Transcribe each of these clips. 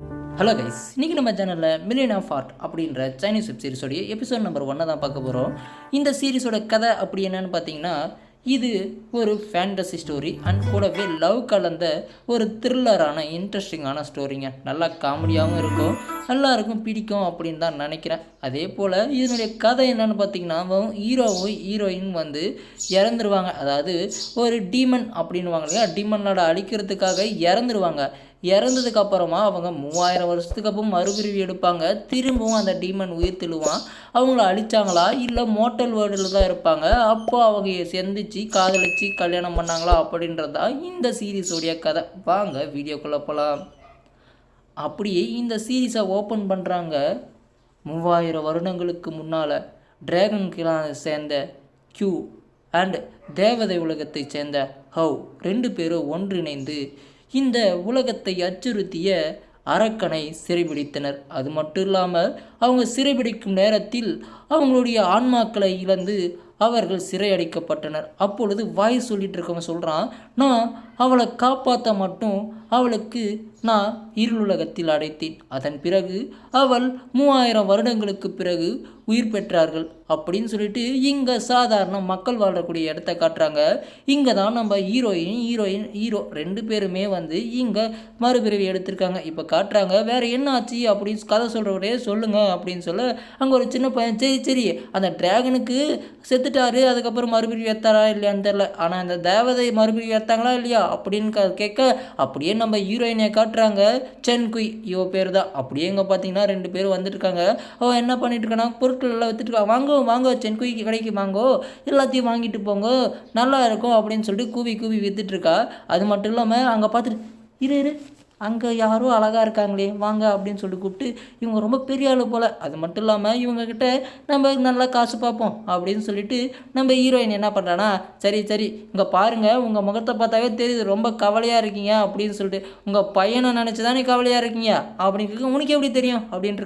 Hello guys இன்றைக்கி நம்ம சேனலில் மில்லியன் ஆஃப் ஆர்ட் அப்படின்ற சைனீஸ் வெப் சீரிஸோடைய எபிசோட் நம்பர் ஒன்னை தான் பார்க்க போகிறோம் இந்த சீரிஸோட கதை அப்படி என்னன்னு பார்த்தீங்கன்னா இது ஒரு ஃபேண்டசி ஸ்டோரி அண்ட் கூடவே லவ் கலந்த ஒரு த்ரில்லரான இன்ட்ரெஸ்டிங்கான ஸ்டோரிங்க நல்லா காமெடியாகவும் இருக்கும் எல்லாருக்கும் பிடிக்கும் அப்படின்னு தான் நினைக்கிறேன். அதே போல் இதனுடைய கதை என்னென்னு பார்த்தீங்கன்னா ஹீரோவும் ஹீரோயின் வந்து இறந்துருவாங்க. அதாவது ஒரு டீமன் அப்படின்னுவாங்க இல்லையா? டீமனோட அழிக்கிறதுக்காக இறந்துருவாங்க. இறந்ததுக்கு அப்புறமா அவங்க மூவாயிரம் வருஷத்துக்கு அப்புறம் மறுபிரிவு எடுப்பாங்க. திரும்பவும் அந்த டீமன் உயிர் தெழுவான். அவங்கள அழிச்சாங்களா? இல்லை மோட்டல் வேர்ல்டில் தான் இருப்பாங்க. அப்போ அவங்க செந்திச்சு காதலிச்சு கல்யாணம் பண்ணாங்களா அப்படின்றதா இந்த சீரீஸோடைய கதை. வாங்க வீடியோக்குள்ளே போகலாம் அப்படியே இந்த சீரீஸை ஓப்பன் பண்ணுறாங்க மூவாயிரம் வருடங்களுக்கு முன்னால் டிராகன் கிளானை சேர்ந்த கியூ அண்ட் தேவதை உலகத்தைச் சேர்ந்த ஹவ் ரெண்டு பேரும் ஒன்றிணைந்து இந்த உலகத்தை அச்சுறுத்திய அரக்கனை சிறைபிடித்தனர். அது மட்டும் இல்லாமல் அவங்க சிறைபிடிக்கும் நேரத்தில் அவங்களுடைய ஆன்மாக்களை இழந்து அவர்கள் சிறையடைக்கப்பட்டனர். அப்பொழுது வாய் சொல்லிட்டு இருக்கவன் சொல்கிறான் நான் அவளை காப்பாற்ற மட்டும் அவளுக்கு நான் இருளுலகத்தில் அடைத்தேன். அதன் பிறகு அவள் மூவாயிரம் வருடங்களுக்கு பிறகு உயிர் பெற்றார்கள். அப்படின்னு சொல்லிட்டு இங்கே சாதாரண மக்கள் வாழக்கூடிய இடத்த காட்டுறாங்க. இங்கே தான் நம்ம ஹீரோயின் ஹீரோயின் ஹீரோ ரெண்டு பேருமே வந்து இங்கே மறுபிறவி எடுத்திருக்காங்க. இப்போ காட்டுறாங்க வேறு என்ன ஆச்சு? அப்படின்னு கதை சொல்கிறவரே சொல்லுங்க அப்படின்னு சொல்ல அங்கே ஒரு சின்ன பையன் சரி சரி அந்த டிராகனுக்கு செத்துட்டாரு அதுக்கப்புறம் மறுபிறவி ஏத்தாரா இல்லையான்னு தெரில ஆனால் அந்த தேவதை மறுபிறவி ஏற்றாங்களா இல்லையா? அப்படின்னு கேட்க அப்படியே நம்ம ஹீரோயினை காட்டுறாங்க. சென் குய் இவ பேர் தான் அப்படியே இங்கே பார்த்தீங்கன்னா ரெண்டு பேரும் வந்துட்டு இருக்காங்க அவன் என்ன பண்ணிட்டு இருக்கானா பொருட்கள் எல்லாம் வித்துட்டு இருக்கா. வாங்கோ வாங்கோ சென் குய் கடைக்கு வாங்கோ. எல்லாத்தையும் வாங்கிட்டு போங்க. நல்லா இருக்கும். அப்படின்னு சொல்லிட்டு கூவி கூவி வித்துட்டு இருக்கா. அது மட்டும் இல்லாமல் அங்கே பார்த்துட்டு இரு இரு அங்கே யாரோ அழகாக இருக்காங்களே வாங்க அப்படின்னு சொல்லிட்டு கூப்பிட்டு இவங்க ரொம்ப பெரிய ஆள் போல். அது மட்டும் இல்லாமல் இவங்கக்கிட்ட நம்ம நல்லா காசு பார்ப்போம் அப்படின்னு சொல்லிட்டு நம்ம ஹீரோயின் என்ன பண்ணுறானா சரி சரி இங்கே பாருங்கள் உங்கள் முகத்தை பார்த்தாவே தெரியுது ரொம்ப கவலையாக இருக்கீங்க அப்படின்னு சொல்லிட்டு உங்கள் பையனை நினச்சி தானே கவலையாக இருக்கீங்க அப்படின்னு உனக்கு எப்படி தெரியும்? அப்படின்னு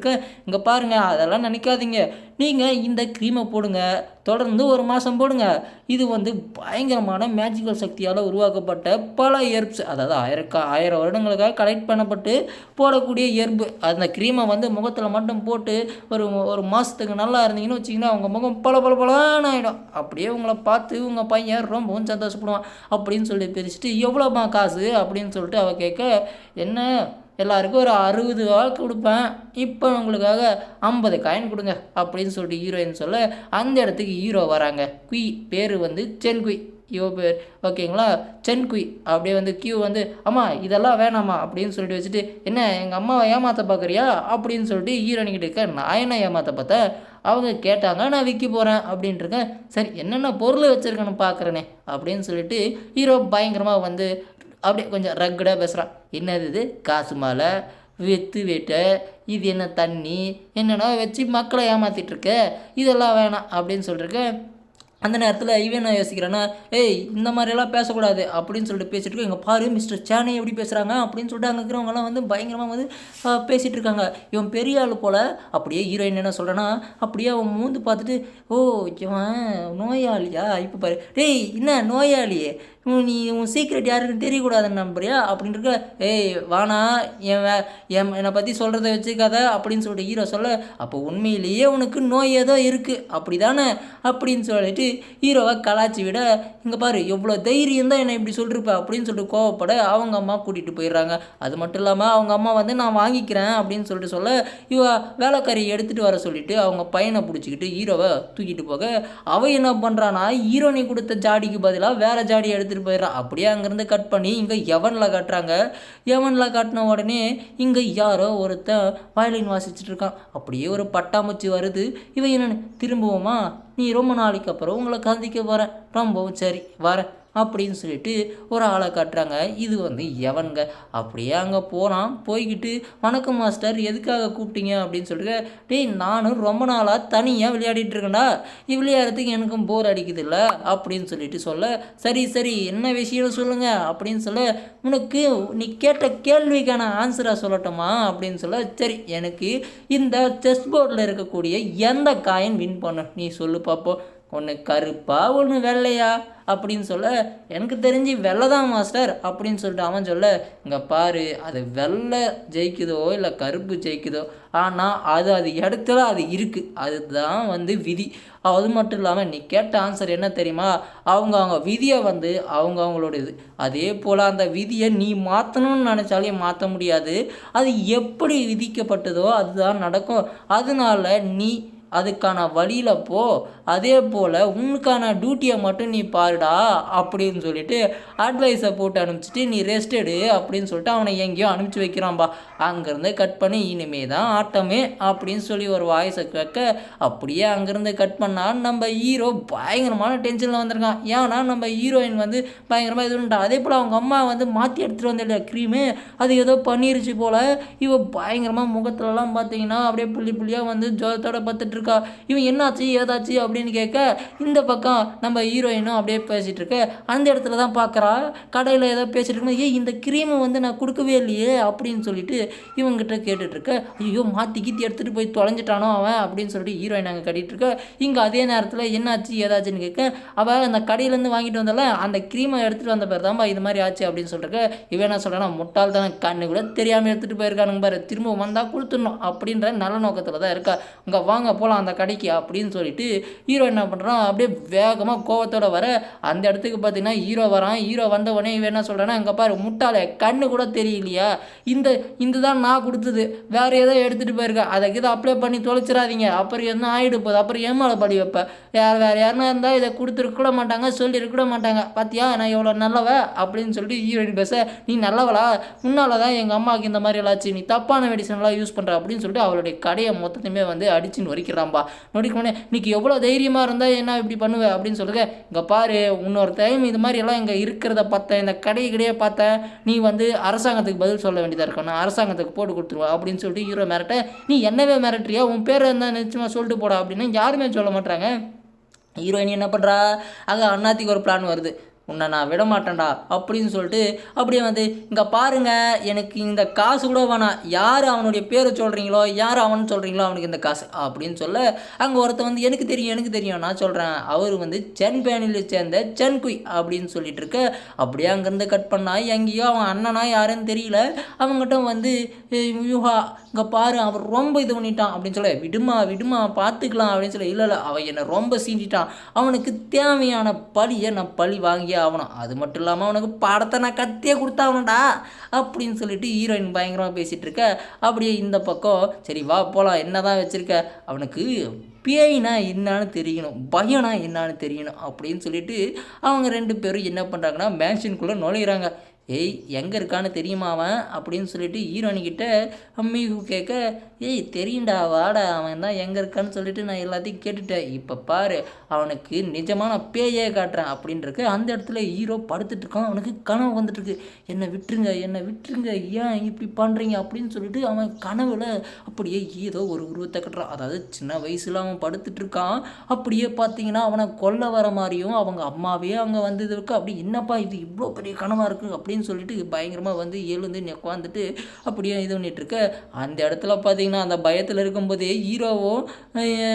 இங்கே பாருங்கள் அதெல்லாம் நினைக்காதீங்க. நீங்கள் இந்த க்ரீமை போடுங்க. தொடர்ந்து ஒரு மாதம் போடுங்க. இது வந்து பயங்கரமான மேஜிக்கல் சக்தியால் உருவாக்கப்பட்ட பல எர்ப்ஸ் அதாவது ஆயிரக்கா ஆயிரம் வருடங்களுக்காக கலெக்ட் பண்ணப்பட்டு போடக்கூடிய எர்பு அந்த க்ரீமை வந்து முகத்தில் மட்டும் போட்டு ஒரு ஒரு மாதத்துக்கு நல்லா இருந்தீங்கன்னு வச்சிங்கன்னா அவங்க முகம் பல பல பலன்னு ஆகிடும் அப்படியே உங்களை பார்த்து உங்கள் பையன் ரொம்பவும் சந்தோஷப்படுவான். அப்படின்னு சொல்லி பிரிச்சுட்டு எவ்வளோமா காசு? அப்படின்னு சொல்லிட்டு அவள் கேட்க என்ன? எல்லாருக்கும் ஒரு அறுபது வாக்கு கொடுப்பேன். இப்போ உங்களுக்காக ஐம்பது காயின் கொடுங்க அப்படின்னு சொல்லிட்டு ஹீரோயின் சொல்ல அந்த இடத்துக்கு ஹீரோ வராங்க. குய் பேர் வந்து சென் குய் இவ பேர் ஓகேங்களா சென் குய் அப்படியே வந்து கியூ வந்து அம்மா இதெல்லாம் வேணாமா? அப்படின்னு சொல்லிட்டு வச்சுட்டு என்ன எங்கள் அம்மாவை ஏமாற்ற பார்க்குறியா அப்படின்னு சொல்லிட்டு ஹீரோனிக்கிட்ட இருக்க நான் என்ன ஏமாற்ற பார்த்தேன்? அவங்க கேட்டாங்க நான் விற்க போகிறேன் அப்படின்ட்டு இருக்கேன் சரி என்னென்ன பொருள் வச்சுருக்கேன்னு பார்க்குறேனே அப்படின்னு சொல்லிட்டு ஹீரோ பயங்கரமாக வந்து அப்படியே கொஞ்சம் ரக்கடாக பேசுகிறான் என்னது இது? காசு மாலை வெத்து வேட்டை இது என்ன தண்ணி என்னென்னா வச்சு மக்களை ஏமாற்றிட்டுருக்க இதெல்லாம் வேணாம் அப்படின்னு சொல்லிருக்க அந்த நேரத்தில் இவன் நான் யோசிக்கிறேன்னா ஏய் இந்த மாதிரியெல்லாம் பேசக்கூடாது அப்படின்னு சொல்லிட்டு பேசிட்டு இருக்கோம் இங்கே பாரு மிஸ்டர் சேனை எப்படி பேசுகிறாங்க அப்படின்னு சொல்லிட்டு அங்கே இருக்கிறவங்கலாம் வந்து பயங்கரமாக வந்து பேசிகிட்டு இருக்காங்க. இவன் பெரிய ஆள் போல் அப்படியே ஹீரோயின் என்ன சொல்கிறேன்னா அப்படியே அவன் மூந்து பார்த்துட்டு ஓ இவன் நோயாளியா? இப்போ பாரு. டேய் என்ன நோயாளியே நீ உன் சீக்ரெட் யாருக்குன்னு தெரியக்கூடாதுன்னு நம்புறியா? அப்படின்னு இருக்க ஏய் வானா என் என் என்னை பற்றி சொல்கிறத வச்சுக்காத அப்படின்னு சொல்லிட்டு ஹீரோ சொல்ல அப்போ உண்மையிலேயே உனக்கு நோய் ஏதோ இருக்குது அப்படி தானே அப்படின்னு சொல்லிட்டு ஹீரோவை கலாச்சி விட இங்கே பாரு எவ்வளோ தைரியம் தான் என்னை இப்படி சொல்லிருப்ப அப்படின்னு சொல்லிட்டு கோவப்பட அவங்க அம்மா கூட்டிகிட்டு போயிடுறாங்க. அது மட்டும் இல்லாமல் அவங்க அம்மா வந்து நான் வாங்கிக்கிறேன் அப்படின்னு சொல்லிட்டு சொல்ல இவ வேலைக்காரியை எடுத்துகிட்டு வர சொல்லிட்டு அவங்க பையனை பிடிச்சிக்கிட்டு ஹீரோவை தூக்கிட்டு போக. அவள் என்ன பண்ணுறான்னா ஹீரோனி கொடுத்த ஜாடிக்கு பதிலாக வேறு ஜாடி எடுத்துகிட்டு போயிடுறான் அப்படியே அங்கேருந்து கட் பண்ணி இங்கே எவனில் காட்டுறாங்க? எவனில் காட்டின உடனே இங்கே யாரோ ஒருத்தன் வயலின் வாசிச்சுட்டு இருக்கான். அப்படியே ஒரு பட்டாம்பூச்சி வருது. இவன் என்னென்னு திரும்புவோமா? நீ ரொம்ப நாளைக்கு அப்புறம் உங்களை கந்திக்க போகிறேன் ரொம்பவும் சரி. வரேன். அப்படின்னு சொல்லிட்டு ஒரு ஆளை காட்டுறாங்க. இது வந்து எவனுங்க? அப்படியே அங்கே போகிறான் போய்கிட்டு வணக்கம் மாஸ்டர் எதுக்காக கூப்பிட்டீங்க? அப்படின்னு சொல்லிட்டு டேய் நானும் ரொம்ப நாளாக தனியாக விளையாடிட்டு இருக்கேன்டா. விளையாடுறதுக்கு எனக்கும் போர் அடிக்குதுல்ல? அப்படின்னு சொல்லிட்டு சொல்ல சரி சரி என்ன விஷயம் சொல்லுங்க? அப்படின்னு சொல்ல உனக்கு நீ கேட்ட கேள்விக்கான ஆன்சராக சொல்லட்டுமா? அப்படின்னு சொல்ல சரி எனக்கு இந்த செஸ் போர்டில் இருக்கக்கூடிய எந்த காயின் வின் பண்ண? நீ சொல்லு பார்ப்போம் ஒன்று கருப்பா ஒன்று வெள்ளையா அப்படின்னு சொல்ல எனக்கு தெரிஞ்சு வெள்ளை தான் மாஸ்டர் அப்படின்னு சொல்லிட்டு அவன் சொல்ல இங்கே பாரு அது வெள்ளை ஜெயிக்குதோ இல்லை கருப்பு ஜெயிக்குதோ ஆனால் அது அது இடத்துல அது இருக்குது அதுதான் வந்து விதி. அது மட்டும் இல்லாமல் நீ கேட்ட ஆன்சர் என்ன தெரியுமா? அவங்க அவங்க விதியை வந்து அவங்க அவங்களோட இது அதே போல் அந்த விதியை நீ மாற்றணும்னு நினச்சாலே மாற்ற முடியாது. அது எப்படி விதிக்கப்பட்டதோ அதுதான் நடக்கும். அதனால நீ அதுக்கான வழியில் போ. அதே போல் உனக்கான டியூட்டியை மட்டும் நீ பாருடா அப்படின்னு சொல்லிட்டு அட்வைஸை போட்டு அனுப்பிச்சிட்டு நீ ரெஸ்ட் எடு அப்படின்னு சொல்லிட்டு அவனை எங்கேயோ அனுப்பிச்சி வைக்கிறான்பா அங்கேருந்து கட் பண்ணி இனிமே தான் ஆட்டமே அப்படின்னு சொல்லி ஒரு வாய்ஸை கேட்க அப்படியே அங்கேருந்து கட் பண்ணால் நம்ம ஹீரோ பயங்கரமான டென்ஷனில் வந்திருக்கான். ஏன்னா நம்ம ஹீரோயின் வந்து பயங்கரமாக இது பண்ணிட்டா அதே போல் அவங்க அம்மா வந்து மாற்றி எடுத்துகிட்டு வந்த இல்லையா க்ரீமு அது ஏதோ பண்ணிருச்சு போல். இவ பயங்கரமாக முகத்துலலாம் பார்த்தீங்கன்னா அப்படியே புள்ளி புள்ளியாக வந்து ஜோதத்தோட பார்த்துட்டு இருக்கா? இவன் என்னாச்சு ஏதாச்சு அப்படின்னு கேட்க இந்த பக்கம் நம்ம ஹீரோயினும் அப்படியே பேசிகிட்டு இருக்க. அந்த இடத்துல தான் பார்க்குறா கடையில் ஏதோ பேசிகிட்டு இருக்கும்போது ஏய் இந்த க்ரீமை வந்து நான் கொடுக்கவே இல்லையே அப்படின்னு சொல்லிட்டு இவங்ககிட்ட கேட்டுட்ருக்க ஐயோ மாற்றி கீத்தி எடுத்துகிட்டு போய் தொலைஞ்சிட்டானோ அவன் அப்படின்னு சொல்லிட்டு ஹீரோயின் அங்கே கட்டிகிட்டு இருக்க. இங்கே அதே நேரத்தில் என்னாச்சு ஏதாச்சுன்னு கேட்க அவள் அந்த கடையிலேருந்து வாங்கிட்டு வந்தால அந்த க்ரீமை எடுத்துகிட்டு வந்த பேர் தான்ப்பா இது மாதிரி ஆச்சு அப்படின்னு சொல்லிட்டு இவன் என்ன சொல்கிறேன்னா முட்டாள் தானே கண்ணு கூட தெரியாமல் எடுத்துகிட்டு போயிருக்கானுங்க பாரு திரும்ப வந்தால் கொடுத்துடணும் அப்படின்ற நல்ல நோக்கத்தில் தான் இருக்கா. இங்கே வாங்க போகலாம் அந்த கடைக்கு அப்படின்னு சொல்லிட்டு ஹீரோ என்ன பண்ணுறான் அப்படியே வேகமாக கோவத்தோட வர அந்த இடத்துக்கு பார்த்தீங்கன்னா ஹீரோ வரான். ஹீரோ வந்த உடனே இவன் என்ன சொல்கிறான்னா இங்கே பாரு முட்டாளே கண்ணு கூட தெரியலையா? இந்த இந்த தான் நான் கொடுத்தது. வேறு ஏதோ எடுத்துகிட்டு போயிருக்கேன் அதை இதை அப்ளை பண்ணி தொலைச்சிடாதீங்க. அப்புறம் என்ன ஆகிடு போகுது? அப்புறம் ஏமாலை பழி வைப்பேன் யார் வேறு யாருன்னா இருந்தால் இதை கொடுத்துருக்க கூட மாட்டாங்க சொல்லியிருக்க கூட மாட்டாங்க. பார்த்தியா நான் இவ்வளோ நல்லவ? அப்படின்னு சொல்லிட்டு ஹீரோயின் பேச நீ நல்லவளா? முன்னால் தான் எங்கள் அம்மாவுக்கு இந்த மாதிரி எல்லாம் நீ தப்பான மெடிசன்லாம் யூஸ் பண்ணுற அப்படின்னு சொல்லிட்டு அவளுடைய கடையை மொத்தத்தையுமே வந்து அடிச்சுன்னு வரைக்கும் நொறிக்கிறான்பா நொடிக்கணுன்னே இன்னைக்கு எவ்வளோ தைரியமாக இருந்தால் என்ன இப்படி பண்ணுவேன் அப்படின்னு சொல்லுங்க. இங்கே பாரு இன்னொரு டைம் இது மாதிரி எல்லாம் இங்கே இருக்கிறத பார்த்தேன். இந்த கடை கடையை பார்த்தேன். நீ வந்து அரசாங்கத்துக்கு பதில் சொல்ல வேண்டியதாக இருக்கும் நான் அரசாங்கத்துக்கு போட்டு கொடுத்துருவேன் அப்படின்னு சொல்லிட்டு ஹீரோ மிரட்ட நீ என்னவே மிரட்டுறியா? உன் பேரை இருந்தால் நிச்சயமாக சொல்லிட்டு போடா. அப்படின்னு யாருமே சொல்ல மாட்டாங்க ஹீரோயின் என்ன பண்ணுறா அங்கே அண்ணாத்திக்கு ஒரு பிளான் வருது. உன்னை நான் விட மாட்டேன்டா அப்படின்னு சொல்லிட்டு அப்படியே வந்து இங்கே பாருங்க எனக்கு இந்த காசு கூட வேணாம். யார் அவனுடைய பேரை சொல்கிறீங்களோ யார் அவன் சொல்கிறீங்களோ அவனுக்கு இந்த காசு. அப்படின்னு சொல்ல அங்கே ஒருத்தன் வந்து எனக்கு தெரியும் எனக்கு தெரியும் நான் சொல்கிறேன் அவர் வந்து சென் பேனில் சேர்ந்த சென் குய் அப்படின்னு சொல்லிட்டு இருக்க அப்படியே அங்கேருந்து கட் பண்ணா எங்கேயோ அவன் அண்ணனா யாருன்னு தெரியல. அவங்ககிட்ட வந்து யூஹா இங்கே பாரு அவர் ரொம்ப இது பண்ணிட்டான். அப்படின்னு சொல்ல விடுமா விடுமா பார்த்துக்கலாம் அப்படின்னு சொல்ல இல்லை இல்லை அவன் என்னை ரொம்ப சீண்டிட்டான். அவனுக்கு தேவையான பழியை நான் பழி வாங்கியே ஆகணும். அது மட்டும் இல்லாமல் அவனுக்கு படத்தை நான் கத்தியே கொடுத்தாகணும்டா அப்படின்னு சொல்லிட்டு ஹீரோயின் பயங்கரமாக பேசிகிட்டு இருக்க. அப்படியே இந்த பக்கம் சரி வா போகலாம் என்ன தான் வச்சுருக்க? அவனுக்கு பேய்னா என்னன்னு தெரியணும் பயம்னா என்னன்னு தெரியணும் அப்படின்னு சொல்லிட்டு அவங்க ரெண்டு பேரும் என்ன பண்ணுறாங்கன்னா மேன்ஷனுக்குள்ளே நுழையிறாங்க. ஏய் எங்கே இருக்கான்னு தெரியுமா அவன்? அப்படின்னு சொல்லிட்டு ஹீரோனிக்கிட்ட அம்மிகு கேட்க ஏய் தெரியும்டா வாடா அவன் தான் எங்கே இருக்கான்னு சொல்லிட்டு நான் எல்லாத்தையும் கேட்டுட்டேன். இப்போ பாரு அவனுக்கு நிஜமான பேயே காட்டுறேன். அப்படின்றக்கு அந்த இடத்துல ஹீரோ படுத்துட்டு இருக்கான். அவனுக்கு கனவு வந்துட்டுருக்கு. என்னை விட்டுருங்க என்னை விட்டுருங்க ஏன் இப்படி பண்ணுறீங்க அப்படின்னு சொல்லிட்டு அவன் கனவுல அப்படியே ஏதோ ஒரு உருவத்தை கட்டுறான். அதாவது சின்ன வயசில் அவன் படுத்துட்ருக்கான் அப்படியே பார்த்தீங்கன்னா அவனை கொல்ல வர மாதிரியும் அவங்க அம்மாவே அங்கே வந்ததுக்கு அப்படி என்னப்பா இது? இவ்வளோ பெரிய கனவாக இருக்குது அப்படின்னு சொல்லிட்டு பயங்கரமாக வந்து எழுந்து உட்காந்துட்டு அப்படியே இது பண்ணிகிட்ருக்க அந்த இடத்துல பார்த்தீங்கன்னா அந்த பயத்தில் இருக்கும்போதே ஹீரோவும்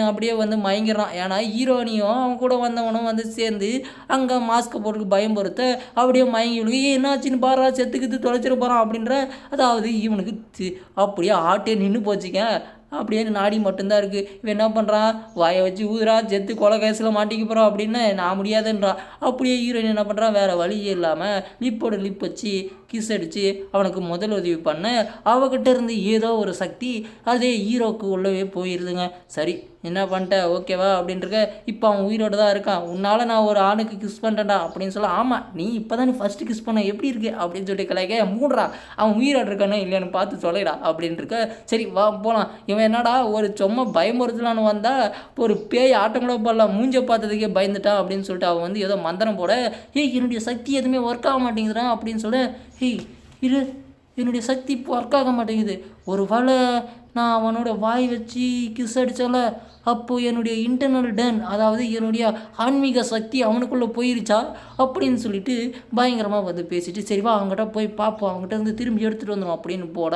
அப்படியே வந்து மயங்கிறான் ஏன்னா ஹீரோனியும் அவன் கூட வந்தவனும் வந்து சேர்ந்து அங்கே மாஸ்க்கை போட்டு பயம் பொறுத்த அப்படியே மயங்கி விழுகு "ஏய், என்னாச்சுன்னு பாரா செத்துக்கிட்டு தொலைச்சிட போகிறான் அப்படின்ற அதாவது இவனுக்கு தி- அப்படியே ஆட்டே நின்று போச்சுங்க. அப்படியே நாடி மட்டும்தான் இருக்குது இவன் என்ன பண்ணுறான் வாயை வச்சு ஊதுறா செத்து கொலை கேஸில் மாட்டிக்க போகிறோம் அப்படின்னு நான் முடியாதுன்றான். அப்படியே ஹீரோயின் என்ன பண்ணுறான் வேறு வழியே இல்லாமல் லிப்போட லிப் வச்சு கிஸ் அடித்து அவனுக்கு முதல் உதவி பண்ண அவகிட்ட இருந்து ஏதோ ஒரு சக்தி அதே ஹீரோக்கு உள்ளவே போயிருதுங்க. சரி என்ன பண்ணிட்ட? ஓகேவா அப்படின்றக்க இப்போ அவன் உயிரோடு தான் இருக்கான். உன்னால் நான் ஒரு ஆணுக்கு கிஸ் பண்ணுறேன்டா அப்படின்னு சொல்ல ஆமாம் நீ இப்போ தான் ஃபஸ்ட்டு கிஸ் பண்ண எப்படி இருக்கு? அப்படின்னு சொல்லிட்டு கலைக்க மூடுறா அவன் உயிரோடு இருக்கானு இல்லையான்னு பார்த்து சொல்லிடா அப்படின்ருக்க. சரி வா போகலாம் இவன் என்னடா ஒரு சும்மா பயமுறுத்தலான்னு வந்தால் ஒரு பேய் ஆட்டம் கூட போடலாம் மூஞ்ச பார்த்ததுக்கே பயந்துட்டான் அப்படின்னு சொல்லிட்டு அவன் வந்து ஏதோ மந்திரம் போட ஏய் என்னுடைய சக்தி எதுவுமே ஒர்க் ஆக மாட்டேங்குதுடா அப்படின்னு சொல்ல. ஏய் இரு. என்னுடைய சக்தி இப்போ ஒர்க் ஆக மாட்டேங்குது. ஒரு வேளை நான் அவனோட வாய் வச்சு கிஸ் அடித்தால அப்போது என்னுடைய இன்டர்னல் டன் அதாவது என்னுடைய ஆன்மீக சக்தி அவனுக்குள்ளே போயிருச்சா? அப்படின்னு சொல்லிட்டு பயங்கரமாக வந்து பேசிட்டு சரிவா அவங்ககிட்ட போய் பார்ப்போம் அவங்ககிட்ட இருந்து திரும்பி எடுத்துகிட்டு வந்துடும் அப்படின்னு போட.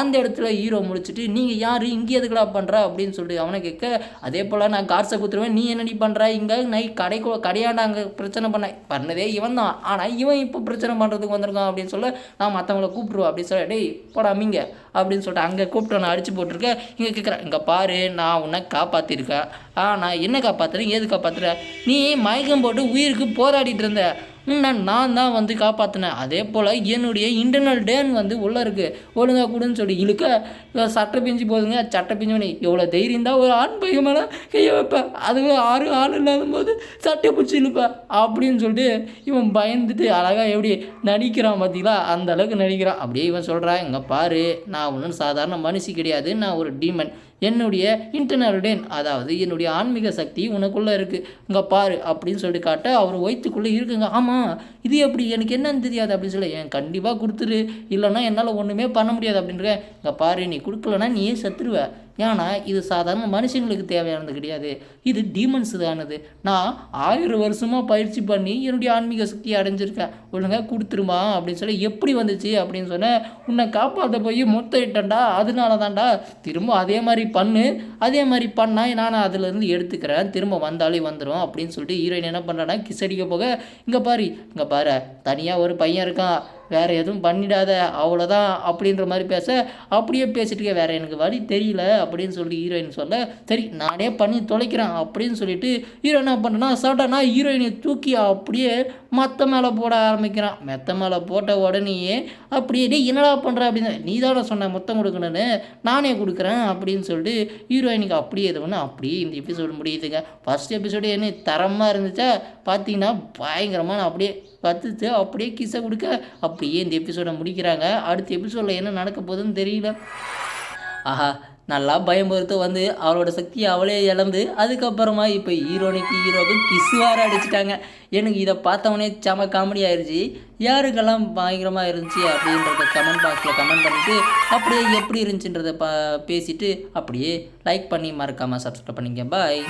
அந்த இடத்துல ஹீரோ முடிச்சுட்டு நீங்கள் யார்? இங்கே எதுக்குடா பண்ணுற அப்படின்னு சொல்லிட்டு அவனை கேட்க அதே போல் நான் கார்ஸை குத்துருவேன். நீ என்னடி பண்ணுற இங்கே நைட் கடை கடையாண்ட அங்கே பிரச்சனை பண்ண பண்ணதே இவன் தான். ஆனால் இவன் இப்போ பிரச்சனை பண்ணுறதுக்கு வந்திருக்கான் அப்படின்னு சொல்ல நான் மற்றவங்கள கூப்பிடுவோம் அப்படின்னு சொல்ல டேய் போடாமீங்க அப்படின்னு சொல்லிட்டு அங்கே கூப்பிட்டு நான் அடிச்சு போட்டிருக்க. இங்கே கேட்குறேன் இங்கே பாரு நான் உன்னை காப்பாற்றிருக்கேன் ஆ நான் என்ன காப்பாற்றுறேன் ஏது காப்பாற்றுற நீ மயக்கம் போட்டு உயிருக்கு போராடிட்டு இருந்த. நான் தான் வந்து காப்பாற்றினேன் அதே போல் என்னுடைய இன்டர்னல் டேன் வந்து உள்ளே இருக்குது ஒழுங்காக கொடுன்னு சொல்லி இழுக்க சட்டை பிஞ்சு போதுங்க. சட்டை பிஞ்சு எவ்வளோ தைரியம் தான் ஒரு ஆண் பையன் மேலே கையை வைப்பேன் அதுவே ஆறு ஆள் இல்லாத போது சட்டை பிடிச்சி இழுப்பேன் அப்படின்னு சொல்லிட்டு இவன் பயந்துட்டு அழகாக எப்படி நடிக்கிறான் பார்த்தீங்களா அந்த அளவுக்கு நடிக்கிறான். அப்படியே இவன் சொல்கிறான் இங்கே பாரு நான் ஒன்றும் சாதாரண மனுஷி கிடையாது நான் ஒரு டீமன் என்னுடைய இன்டர்னல் டேன் அதாவது என்னுடைய ஆன்மீக சக்தி உனக்குள்ளே இருக்குது இங்கே பாரு அப்படின்னு சொல்லிட்டு காட்ட அவர் வயிற்றுக்குள்ளே இருக்குங்க. ஆமாம் இது எப்படி? எனக்கு என்னன்னு தெரியாது அப்படின்னு சொல்லி என் கண்டிப்பாக கொடுத்துரு. இல்லைன்னா என்னால் ஒன்றுமே பண்ண முடியாது அப்படின்ற இங்கே பாரு நீ கொடுக்கலன்னா நீயே செத்துருவ. ஏன்னா இது சாதாரண மனுஷங்களுக்கு தேவையானது கிடையாது. இது டீமன்ஸ் தானது. நான் ஆயிரம் வருஷமாக பயிற்சி பண்ணி என்னுடைய ஆன்மீக சக்தியை அடைஞ்சிருக்கேன். ஒழுங்காக கொடுத்துருமா அப்படின்னு சொல்லி எப்படி வந்துச்சு அப்படின்னு சொன்னேன். உன்னை காப்பாற்ற போய் மொத்த இட்டேன்டா அதனால தான்டா திரும்ப அதே மாதிரி பண்ணு. அதே மாதிரி பண்ணால் நான் அதுலேருந்து எடுத்துக்கிறேன். திரும்ப வந்தாலே வந்துடும் அப்படின்னு சொல்லிட்டு ஹீரோயின் என்ன பண்ணுறான்னா கிசடிக்க போக இங்கே பாரு இங்கே பாரு தனியாக ஒரு பையன் இருக்கான். வேறு எதுவும் பண்ணிடாத அவ்வளோதான் அப்படின்ற மாதிரி பேச அப்படியே பேசிட்டுக்கே வேறு எனக்கு வழி தெரியல அப்படின்னு சொல்லி ஹீரோயின் சொல்ல சரி நானே பண்ணி தொலைக்கிறேன் அப்படின்னு சொல்லிட்டு ஹீரோ என்ன பண்ணுறேன்னா சடனா ஹீரோயினை தூக்கி அப்படியே மற்ற மேலே போட ஆரம்பிக்கிறான். மெத்த மேலே போட்ட உடனேயே அப்படியே டே என்னடா பண்ணுற அப்படின்னு நீ தானே சொன்ன மொத்தம் கொடுக்கணும்னு நானே கொடுக்குறேன் அப்படின்னு சொல்லிட்டு ஹீரோயினுக்கு அப்படியே இது பண்ண அப்படியே இந்த எபிசோடு முடியுதுங்க. ஃபஸ்ட் எபிசோடு என்ன தரமாக இருந்துச்சா? பார்த்தீங்கன்னா பயங்கரமாக நான் அப்படியே கற்றுச்சு அப்படியே கிசை கொடுக்க அப்படியே இந்த எபிசோடை முடிக்கிறாங்க. அடுத்த எபிசோடில் என்ன நடக்க போகுதுன்னு தெரியல. ஆஹா நல்லா பயம்படுத்த வந்து அவளோட சக்தியை அவளே இழந்து அதுக்கப்புறமா இப்போ ஹீரோனிக்கு ஹீரோவுக்கு கிசு வேறு அடிச்சிட்டாங்க. எனக்கு இதை பார்த்தவொடனே செம காமெடி ஆயிடுச்சு யாருக்கெல்லாம் பயங்கரமாக இருந்துச்சு அப்படின்றத கமெண்ட் பாக்ஸில் கமெண்ட் பண்ணிவிட்டு அப்படியே எப்படி இருந்துச்சுன்றதை பா பேசிட்டு அப்படியே லைக் பண்ணி மறக்காமல் சப்ஸ்கிரைப் பண்ணிக்க பாய்